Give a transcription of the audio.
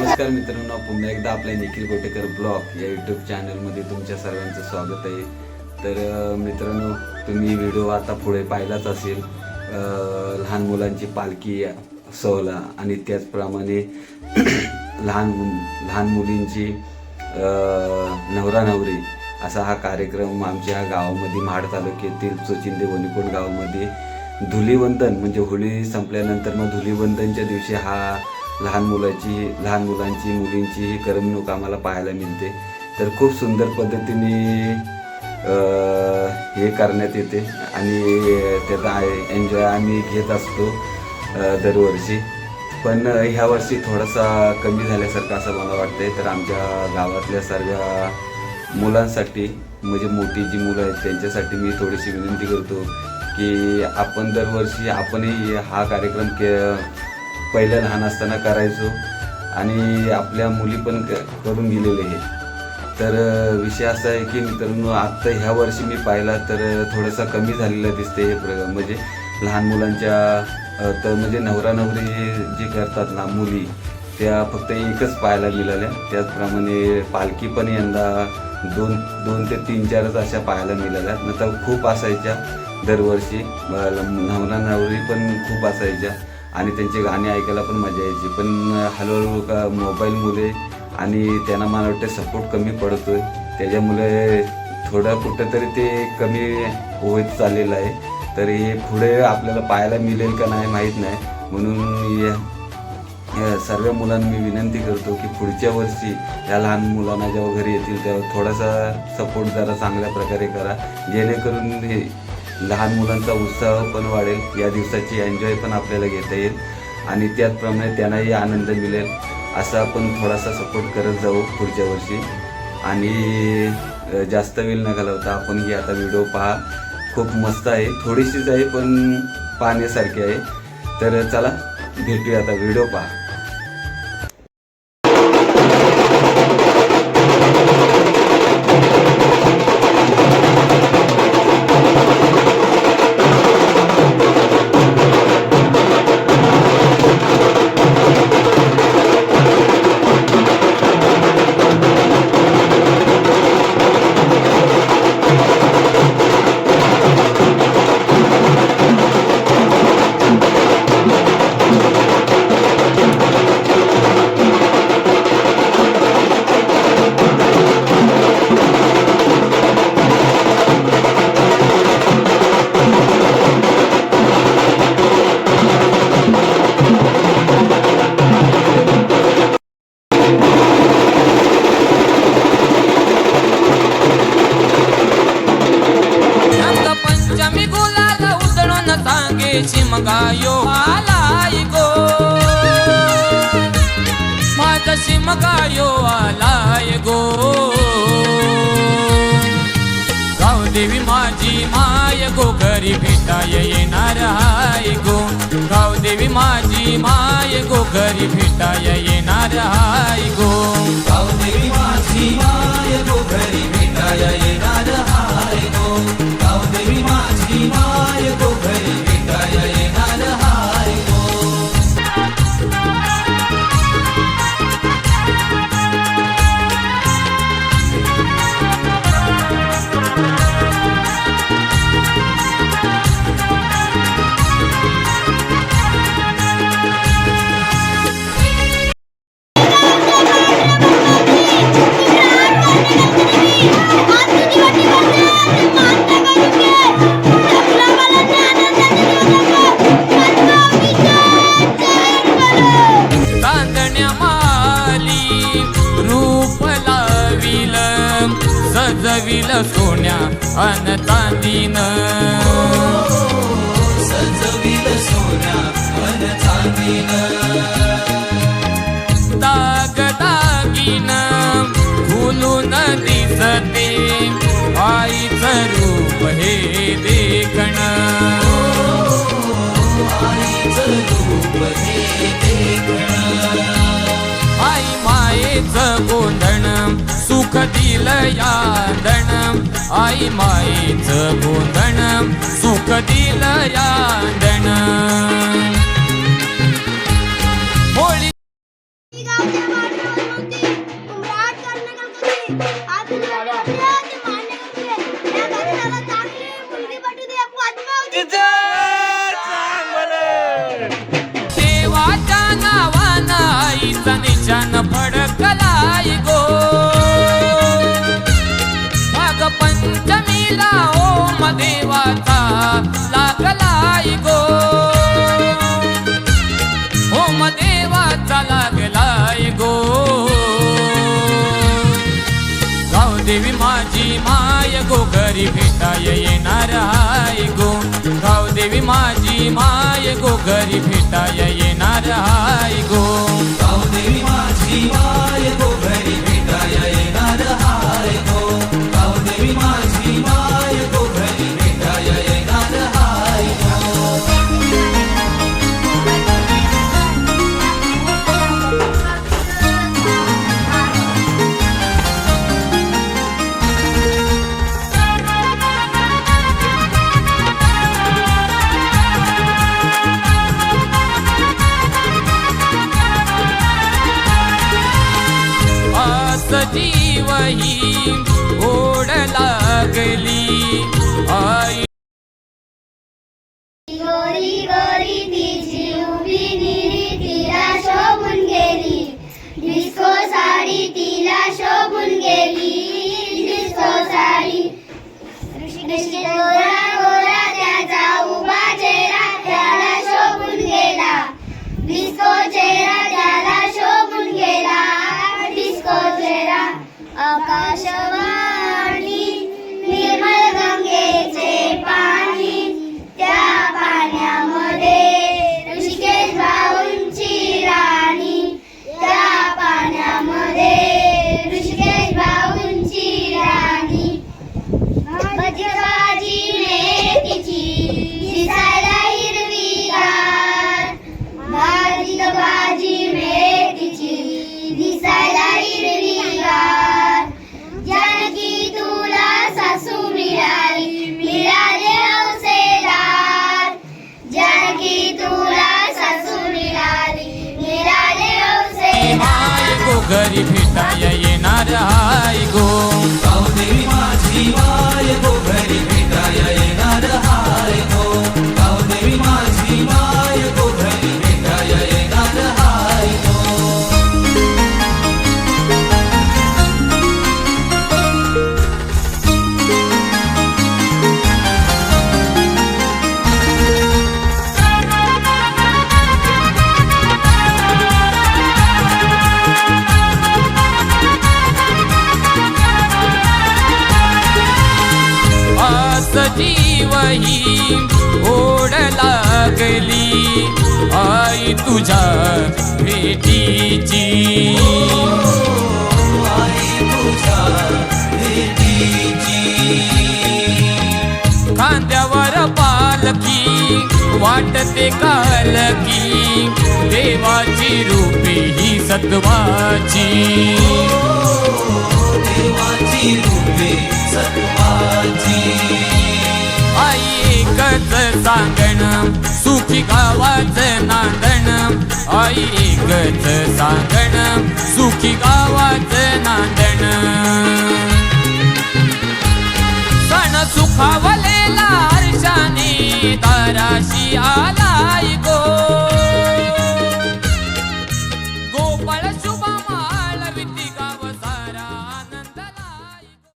नमस्कार मित्रांनो पुन्हा एकदा आपल्या निखिल गोटेकर ब्लॉग या युट्यूब चॅनलमध्ये तुमच्या सर्वांचं स्वागत आहे. तर मित्रांनो तुम्ही व्हिडिओ आता पुढे पाहिलाच असेल. लहान मुलांची पालखी सोहळा आणि त्याचप्रमाणे लहान मु- लहान मुलींची नवरा नवरी असा हा कार्यक्रम आमच्या गावामध्ये महाड तालुक्यातील चोचिंदे वणिकोट गावामध्ये धुलीवंदन म्हणजे होळी संपल्यानंतर मग धुलीवंदनच्या दिवशी हा लहान मुलाची लहान मुलांची मुलींची ही करमणूक आम्हाला पाहायला मिळते. तर खूप सुंदर पद्धतीने हे करण्यात येते आणि त्याचा एन्जॉय आम्ही घेत असतो दरवर्षी. पण ह्या वर्षी थोडासा कमी झाल्यासारखं असं मला वाटतंय. तर आमच्या गावातल्या सर्व मुलांसाठी म्हणजे मोठी जी मुलं आहेत त्यांच्यासाठी मी थोडीशी विनंती करतो की आपण दरवर्षी आपणही हा कार्यक्रम के पहिल्या लहान असताना करायचो आणि आपल्या मुली पण क- करून गेलेले आहे तर विषय असा आहे की मित्रांनो आत्ता ह्या वर्षी मी पाहिला तर थोडासा कमी झालेला दिसते हे प्र म्हणजे लहान मुलांच्या तर म्हणजे नवरा नवरी जे करतात ना मुली त्या फक्त एकच पाहायला मिळाल्या. त्याचप्रमाणे पालखी पण यंदा दोन दोन ते तीन चारच अशा पाहायला मिळाल्या. नंतर खूप असायच्या दरवर्षी. नवरा नवरी पण खूप असायच्या. आणि त्यांचे गाणे ऐकायला पण मजा यायची. पण हळूहळू का मोबाईलमुळे आणि त्यांना मला वाटतं सपोर्ट कमी पडतोय. त्याच्यामुळे थोडं कुठंतरी ते कमी होत चाललेलं आहे. तर हे पुढे आपल्याला पाहायला मिळेल का नाही माहीत नाही. म्हणून या- सर्व मुलांना मी विनंती करतो की पुढच्या वर्षी या लहान मुलांना जेव्हा घरी येतील तेव्हा थोडासा सपोर्ट जरा चांगल्या प्रकारे करा. जेणेकरून हे लहान मुलांचा उत्साह पण वाढेल. या दिवसाची एन्जॉय पण आपल्याला घेता येईल. आणि त्याचप्रमाणे त्यांनाही आनंद मिळेल. असा आपण थोडासा सपोर्ट करत जाऊ पुढच्या वर्षी. आणि जास्त वेळ न घालवता आपण ही आता व्हिडिओ पहा. खूप मस्त आहे. थोडीशीच आहे पण पाहण्यासारखी आहे. तर चला भेटूया आता. व्हिडिओ पहा. सांगे शिमगायो आलाय गो. माझा शिमगायो आलाय गो. गावदेवी माझी माय गो घरी भेटाय येणार हाय गो. गावदेवी माझी माय गो घरी भेटाय येणार हाय गो. गावदेवी माझी माय गो घरी भेटाय येणार हाय गो. गावदेवी माझी माय गो सोन्या अन चांदीन सजविल सोन्या अन चांदीन दाग दागिन खुलून दिसते. आईच रूप रूप हे देखण. आई मायेचं गोंधण सुख दिलं यादण आई मायेचं गोंधण सुख दिलं यादण देवाचा लागलाय गो. गावदेवी माझी माय गो घरी भेटाय येणार हाय गो. गावदेवी माझी माय गो घरी भेटाय येणार हाय गो. गावदेवी माझी माय गो গেলি, আই। গরি গরি তিজি উবি নিরি তিরা শোভুন গেলি। ডিস্কো সাড়ি তিরা শোভুন গেলি। ডিস্কো সাড়ি ঋষি ঋষি माय लागली आई तुझ्या भेटीची. खांद्यावर पालकी वाटते कालकी देवाची रूपे ही सत्वाची देवाची रूपे सत्वाची. आई एकच सांगण सुखी गावाचं नांदण आई एकच सांगण सुखी गावाचं नांदण. सण सुखावलेला हर्षाने दाराशी आला